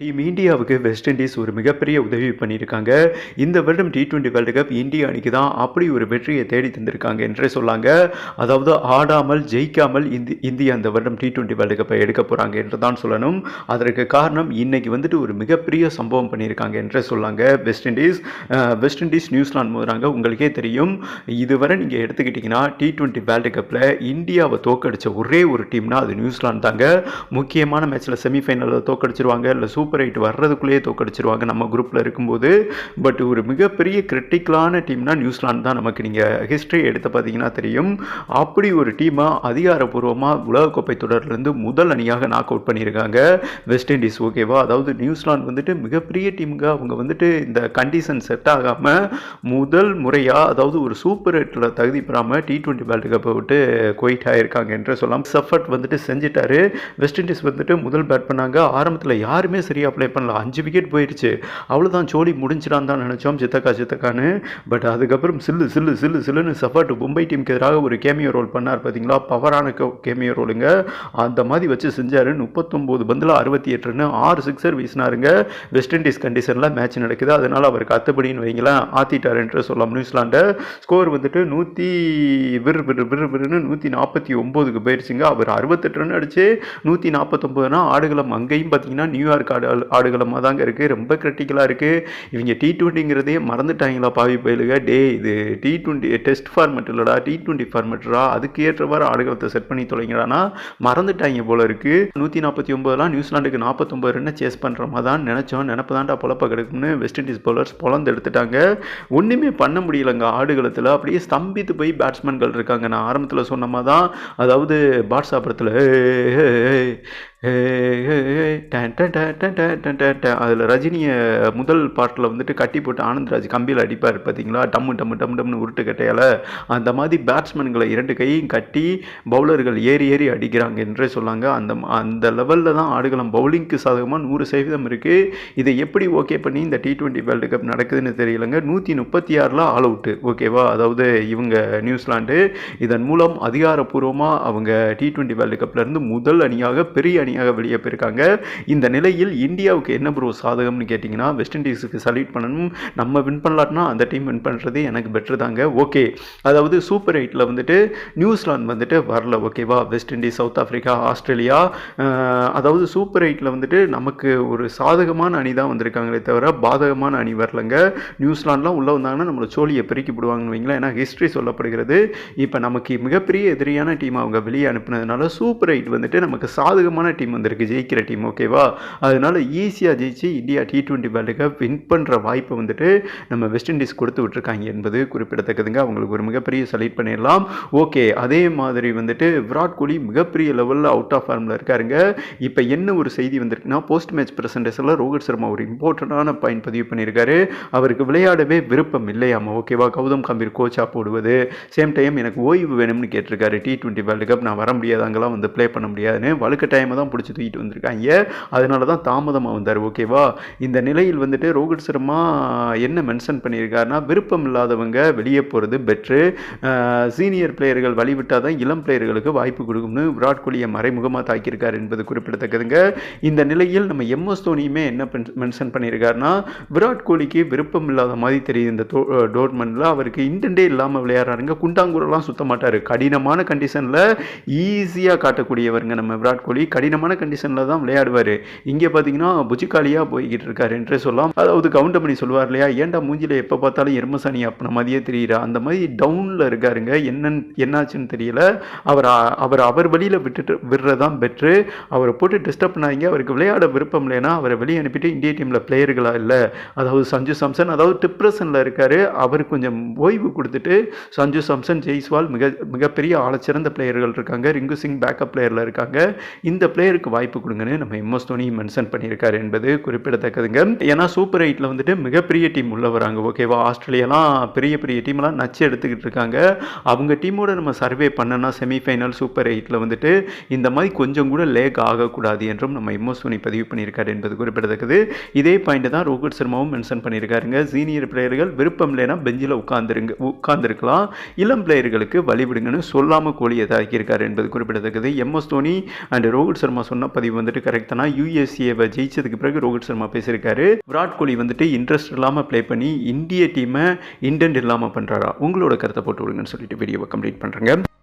Team இந்தியாவுக்கு west Indies ஒரு மிகப்பெரிய உதவி பண்ணியிருக்காங்க. இந்த வருடம் டி டுவெண்ட்டி வேர்ல்டு கப் இந்திய அணிக்கு தான் அப்படி ஒரு வெற்றியை தேடி தந்திருக்காங்க என்றே சொல்லாங்க. அதாவது ஆடாமல் ஜெயிக்காமல் இந்தி இந்தியா அந்த வருடம் டி டுவெண்ட்டி வேர்ல்டு கப்பை எடுக்க போகிறாங்க என்று தான் சொல்லணும். அதற்கு காரணம் இன்னைக்கு வந்துட்டு ஒரு மிகப்பெரிய சம்பவம் பண்ணியிருக்காங்க என்றே சொல்லாங்க West Indies West Indies New Zealand மோதுறாங்க உங்களுக்கே தெரியும். இதுவரை நீங்கள் எடுத்துக்கிட்டிங்கன்னா டி டுவெண்ட்டி வேர்ல்டு கப்பில் இந்தியாவை தோக்கடித்த ஒரே ஒரு டீம்னா அது நியூசிலாந்து தாங்க. முக்கியமான மேட்ச்சில் செமிஃபைனலில் தோக்கடிச்சிருவாங்க இல்லை சூப்பர் எயிட் வர்றதுக்குள்ளேயே தோக்கடிச்சிருவாங்க நம்ம குரூப்பில் இருக்கும்போது. பட் ஒரு மிகப்பெரிய கிரிட்டிக்கலான டீம்னா நியூசிலாந்து தான் நமக்கு நீங்கள் ஹிஸ்ட்ரி எடுத்து பார்த்தீங்கன்னா தெரியும். அப்படி ஒரு டீமாக அதிகாரப்பூர்வமாக உலகக்கோப்பை தொடர்லேருந்து முதல் அணியாக நாக் அவுட் பண்ணியிருக்காங்க. வெஸ்ட் இண்டீஸ் ஓகேவா அதாவது நியூசிலாந்து வந்துட்டு மிகப்பெரிய டீமுங்க. அவங்க வந்துட்டு இந்த கண்டிஷன் செட் ஆகாமல் முதல் முறையாக அதாவது ஒரு சூப்பர் எட்டில் தகுதி பெறாமல் டி டுவெண்ட்டி வேர்ல்டு கப்பை விட்டு குவைட் ஆகியிருக்காங்க என்று சொல்லலாம். சஃபர்ட் வந்துட்டு செஞ்சுட்டாரு. வெஸ்ட் இண்டீஸ் வந்துட்டு முதல் பேட் பண்ணாங்க. ஆரம்பத்தில் யாருமே த்ரீ அப்ளை பண்ணல அஞ்சு விக்கெட் போயிடுச்சு அவ்வளோதான் சோலி முடிஞ்சிடான்னு தான் நினச்சோம். சித்தக்கா சித்தக்கான்னு. பட் அதுக்கப்புறம் சில்லு சில்லு சில்லு சில்லுன்னு சஃபர்ட் மும்பை டீமுக்கு எதிராக ஒரு கேமியோ ரோல் பண்ணார். பார்த்தீங்களா பவரான கேமியோ ரோலுங்க அந்த மாதிரி வச்சு செஞ்சார். முப்பத்தொம்போது பந்தில் அறுபத்தி எட்டு ரன் ஆறு சிக்ஸர் வீசினாருங்க. வெஸ்ட் இண்டீஸ் கண்டிஷனில் மேட்ச் நடக்குது. அதனால் அவருக்கு அத்துப்படின்னு வைங்களேன். ஆத்திட்டார் என்று சொல்லலாம். நியூசிலாண்டை ஸ்கோர் வந்துட்டு நூற்றி விர் விர் விர் விருன்னு நூற்றி நாற்பத்தி ஒம்போதுக்கு போயிடுச்சுங்க அவர் அறுபத்தெட்டு ரன் அடிச்சு நூற்றி நாற்பத்தொம்போதுனா ஆடுகளம் அங்கேயும் பார்த்தீங்கன்னா நியூயார்க் ஆடு ஆடுகளமாக தாங்க இருக்குது ரொம்ப கிரிட்டிக்கலாக இருக்குது இவங்க டி டுவெண்ட்டிங்கிறதே மறந்துட்டாங்களா பாவி பயிலுக? டே இது டி ட்வெண்ட்டி டெஸ்ட் ஃபார்மெட் இல்லைடா டி ட்வெண்ட்டி ஃபார்மெட்ரா அதுக்கு ஏற்றவாறு ஆடுகளத்தை செட் பண்ணி தொலைங்கடானா? மறந்துட்டாங்க போல இருக்குது நூற்றி நாற்பத்தி ஒம்பதுலாம் நியூசிலாண்டுக்கு நாற்பத்தொம்பது ரன்னை சேஸ் பண்ணுற மாதிரி தான் நினச்சோம். நினப்பு தான்டா பொழப்ப கிடைக்கும்னு வெஸ்ட் இண்டீஸ் பவுலர்ஸ் பொழந்து எடுத்துட்டாங்க. ஒன்றுமே பண்ண முடியலங்க ஆடுகளத்தில். அப்படியே ஸ்தம்பித்து போய் பேட்ஸ்மேன்கள் இருக்காங்க. நான் ஆரம்பத்தில் சொன்ன மாதிரி தான் அதாவது பாட்ஸாபுரத்தில் அதில் ரஜினியை முதல் பாட்டில் வந்துட்டு கட்டி போட்டு ஆனந்த்ராஜ் கம்பியில் அடிப்பார் பார்த்தீங்களா டம்மு டம்மு டம்மு டம்னு உருட்டு கட்டையால். அந்த மாதிரி பேட்ஸ்மேன்களை இரண்டு கையும் கட்டி பவுலர்கள் ஏறி ஏறி அடிக்கிறாங்க என்றே சொல்லாங்க அந்த அந்த லெவலில் தான் ஆடுகளம் பவுலிங்க்கு சாதகமாக நூறு சதவீதம் இருக்குது இதை எப்படி ஓகே பண்ணி இந்த டி ட்வெண்ட்டி வேர்ல்டு கப் நடக்குதுன்னு தெரியலங்க. நூற்றி முப்பத்தி ஆறில் ஆல் அவுட்டு ஓகேவா அதாவது இவங்க நியூசிலாண்டு இதன் மூலம் அதிகாரப்பூர்வமாக அவங்க டி ட்வெண்ட்டி வேர்ல்டு கப்லேருந்து முதல் அணியாக பெரிய அணி அணியாக வெளியே போயிருக்காங்க. இந்த நிலையில் இந்தியாவுக்கு என்ன ப்ரோ சாதகம்னு கேட்டிங்கன்னா வெஸ்ட் இண்டீஸுக்கு சல்யூட் பண்ணணும். நம்ம வின் பண்ணலாட்னா அந்த டீம் வின் பண்ணுறது எனக்கு பெட்ரு தாங்க. ஓகே அதாவது சூப்பர் எயிட்டில் வந்துட்டு நியூசிலாந்து வந்துட்டு வரல. ஓகேவா West Indies South Africa Australia அதாவது சூப்பர் எயிட்டில் வந்துட்டு நமக்கு ஒரு சாதகமான அணி தான் வந்திருக்காங்களே தவிர பாதகமான அணி வரலங்க. நியூசிலாந்துலாம் உள்ளே வந்தாங்கன்னா நம்மளை சோழியை பெருக்கி விடுவாங்கன்னு வைங்களேன். ஏன்னா ஹிஸ்ட்ரி சொல்லப்படுகிறது. இப்போ நமக்கு மிகப்பெரிய எதிரியான டீம் அவங்க வெளியே அனுப்புனதுனால சூப்பர் எயிட் வந்துட்டு நமக்கு சாதகமான டீம் வந்திருக்கு ஜெயிக்கிற டீம் ஓகேவா அதனால ஈஸியாக ஜெயிச்சு India T twenty world cup win பண்ணுற வாய்ப்பை வந்துட்டு நம்ம வெஸ்ட் இண்டீஸ் கொடுத்து விட்டுருக்காங்க என்பது குறிப்பிடத்தக்கதுங்க. அவங்களுக்கு ஒரு மிகப்பெரிய சலீட் பண்ணிடலாம். ஓகே அதே மாதிரி வந்துட்டு விராட் கோலி மிகப்பெரிய லெவலில் அவுட் ஆஃப் ஃபார்மில் இருக்காருங்க. இப்போ என்ன ஒரு செய்தி வந்திருக்குன்னா போஸ்ட் மேட்ச் ப்ரெசன்டேஷனில் ரோஹித் சர்மா ஒரு இம்பார்ட்டண்டான பாயிண்ட் பதிவு பண்ணியிருக்காரு. அவருக்கு விளையாடவே விருப்பம் இல்லையாமா? ஓகேவா கௌதம் கம்பீர் கோச்சாக போடுவது. சேம் டைம் எனக்கு ஓய்வு வேணும்னு கேட்டிருக்காரு டி டுவெண்ட்டி வேர்ல்டு கப் நான் வர முடியாது அங்கெல்லாம் வந்து ப்ளே பண்ண முடியாதுன்னு. வழுக்க டைமை தான் பிடிச்சி தூக்கிட்டு வந்திருக்காங்க. அதனால தான் தாமதமாக வந்தார் ஓகேவா இந்த நிலையில் வந்துட்டு ரோஹித் சர்மா என்ன மென்ஷன் பண்ணியிருக்காருன்னா விருப்பம் இல்லாதவங்க வெளியே போகிறது பெட்ரு சீனியர் பிளேயர்கள் வழிவிட்டால் தான் இளம் பிளேயர்களுக்கு வாய்ப்பு கொடுக்கும்னு விராட் கோலியை மறைமுகமாக தாக்கியிருக்கார் என்பது குறிப்பிடத்தக்கதுங்க. இந்த நிலையில் நம்ம எம்எஸ் தோனியுமே என்ன மென்ஷன் பண்ணியிருக்காருன்னா விராட் கோலிக்கு விருப்பம் இல்லாத மாதிரி தெரியுது இந்த டோர்மெண்ட்டில் அவருக்கு இன்டென்டே இல்லாமல் விளையாடுறாருங்க. குண்டாங்குரெல்லாம் சுத்த மாட்டார் கடினமான கண்டிஷனில் ஈஸியாக காட்டக்கூடியவருங்க நம்ம விராட் கோலி. கடின கடினமான கண்டிஷனில் தான் விளையாடுவார். இங்கே பார்த்தீங்கன்னா புஜிக்காலியாக போய்கிட்டு இருக்காரு என்றே சொல்லலாம். அதாவது கவுண்டர் பண்ணி சொல்லுவார் இல்லையா ஏன்டா மூஞ்சியில் எப்போ பார்த்தாலும் எருமசாணி அப்பன மாதிரியே தெரியுறா? அந்த மாதிரி டவுனில் இருக்காருங்க. என்னன்னு என்னாச்சுன்னு தெரியல. அவர் அவர் அவர் வழியில் விட்டுட்டு விடுறதான் பெட்ரு அவரை போட்டு டிஸ்டர்ப் பண்ணாங்க அவருக்கு விளையாட விருப்பம் இல்லைன்னா அவரை வெளியே அனுப்பிட்டு இந்திய டீமில் பிளேயர்களாக இல்லை. அதாவது சஞ்சு சாம்சன் அதாவது டிப்ரெஷனில் இருக்கார். அவர் கொஞ்சம் ஓய்வு கொடுத்துட்டு சஞ்சு சாம்சன் ஜெய்ஸ்வால் மிக மிகப்பெரிய ஆளச்சிறந்த பிளேயர்கள் இருக்காங்க. ரிங்கு சிங் பேக்கப் பிளேயரில் இருக்காங்க. இந்த பிளேயர் பேருக்கு வாய்ப்பு கொடுங்கன்னு நம்ம எம்எஸ் தோனி மென்ஷன் பண்ணியிருக்காரு என்பது குறிப்பிடத்தக்கதுங்க. ஏன்னா சூப்பர் எயிட்டில் வந்துட்டு மிகப்பெரிய டீம் உள்ள வராங்க ஓகேவா ஆஸ்திரேலியாலாம் பெரிய பெரிய டீம்லாம் நச்சு எடுத்துக்கிட்டு இருக்காங்க. அவங்க டீமோட நம்ம சர்வே பண்ணனா செமிஃபைனல் சூப்பர் எயிட்டில் வந்துட்டு இந்த மாதிரி கொஞ்சம் கூட லேக் ஆகக்கூடாது என்றும் நம்ம எம்எஸ் தோனி பதிவு பண்ணியிருக்காரு என்பது குறிப்பிடத்தக்கது. இதே பாயிண்ட் தான் ரோஹித் சர்மாவும் மென்ஷன் பண்ணியிருக்காருங்க. சீனியர் பிளேயர்கள் விருப்பம் இல்லைன்னா பெஞ்சில் உட்காந்துருங்க உட்காந்துருக்கலாம் இளம் பிளேயர்களுக்கு வழிவிடுங்கன்னு சொல்லாமல் கோலியை தாக்கியிருக்காரு என்பது குறிப்பிடத்தக்கது. எம்எஸ் தோனி அண்ட் ரோஹித் சர்மா சர்மா சொன்ன பதிவு வந்துட்டு கரெக்ட் தானா? யூஎஸ்ஏவை ஜெயிச்சதுக்கு பிறகு ரோஹித் சர்மா பேசியிருக்காரு. விராட் கோலி வந்துட்டு இன்ட்ரெஸ்ட் இல்லாமல் ப்ளே பண்ணி இந்திய டீமை இன்டென்ட் இல்லாமல் பண்ணுறாரா உங்களோட கருத்தை போட்டு விடுங்கன்னு சொல்லிட்டு வீடியோவை கம்ப்ளீட் பண்ணுறேங்க